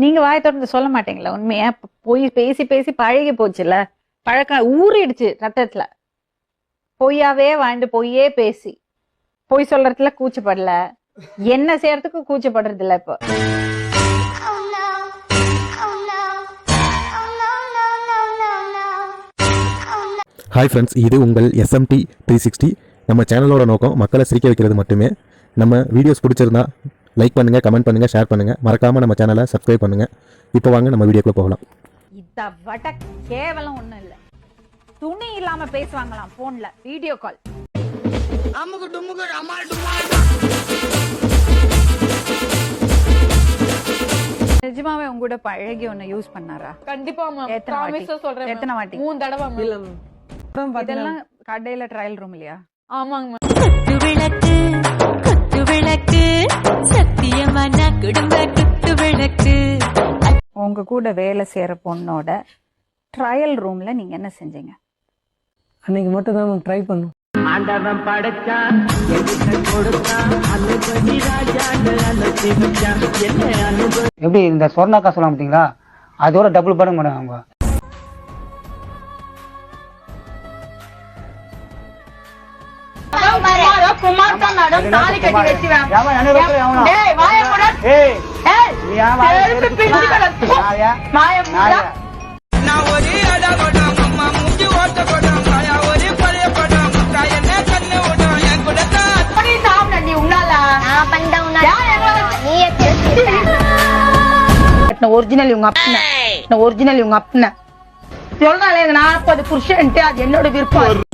நீங்க வாய் தொடர்ந்து சொல்ல மாட்டீங்களா உண்மையா? போய் பேசி பேசி பழகி போச்சுல பழக்கம் ஊறிடுச்சு ரத்தத்துல. பொய்யாவே வாழ்ந்து பொய்யே பேசி. பொய் சொல்றதுல கூச்சப்படல. என்ன செய்யறதுக்கு கூச்சப்படுறது இல்ல இப்போ. ஹாய் ஃப்ரெண்ட்ஸ் இது உங்கள் எஸ்எம்டி த்ரீ சிக்ஸ்டி நம்ம சேனலோட நோக்கம் மக்களை சிரிக்க வைக்கிறது மட்டுமே. நம்ம வீடியோஸ் பிடிச்சிருந்தா லைக் பண்ணுங்கள் கமெண்ட் பண்ணுங்கள் ஷேர் பண்ணுங்கள் மறக்காமல் நம்ம சேனலை சப்ஸ்கிரைப் பண்ணுங்கள் இப்போ வாங்க நம்ம வீடியோக்குள்ளே போகலாம். இத வட கேவலம் ஒண்ணும் இல்ல. துணி இல்லாம பேசுவாங்களாம் போன்ல வீடியோ கால் நிஜமாவே உங்க கூட பழகி ஒண்ணு யூஸ் பண்ணாரா? கண்டிப்பா மேம் எத்தனை வாட்டி? சொல்றேன் எத்தனை வாட்டி? மூணு தடவை. இல்ல இதெல்லாம் கடையில ட்ரையல் ரூம் இல்லையா? ஆமாங்க மேம் உங்க கூட வேலை செய்யற பொண்ணோட ட்ரையல் ரூம்ல நீங்க என்ன செஞ்சீங்க? அன்னைக்கு மட்டும் தான் ட்ரை பண்ணும். எப்படி இந்த சொர்ணாக்கா சொல்ல மாட்டீங்களா அதோட டபுள் படம் பண்ணுவாங்க அவங்க குமார் தான் மேடம் தாலி கட்டி வச்சுவேன். ஏய் நீ? நீ நீ உன்னால. நான் பண்ண உன்னால. தெரிஞ்சுக்கிட்ட ஒரிஜினல் இவங்க அப்பன. ஒரிஜினல் இவங்க அப்பன. சொல்றாளே நாற்பது புருஷன்ட்டு அது என்னோட விருப்பம்.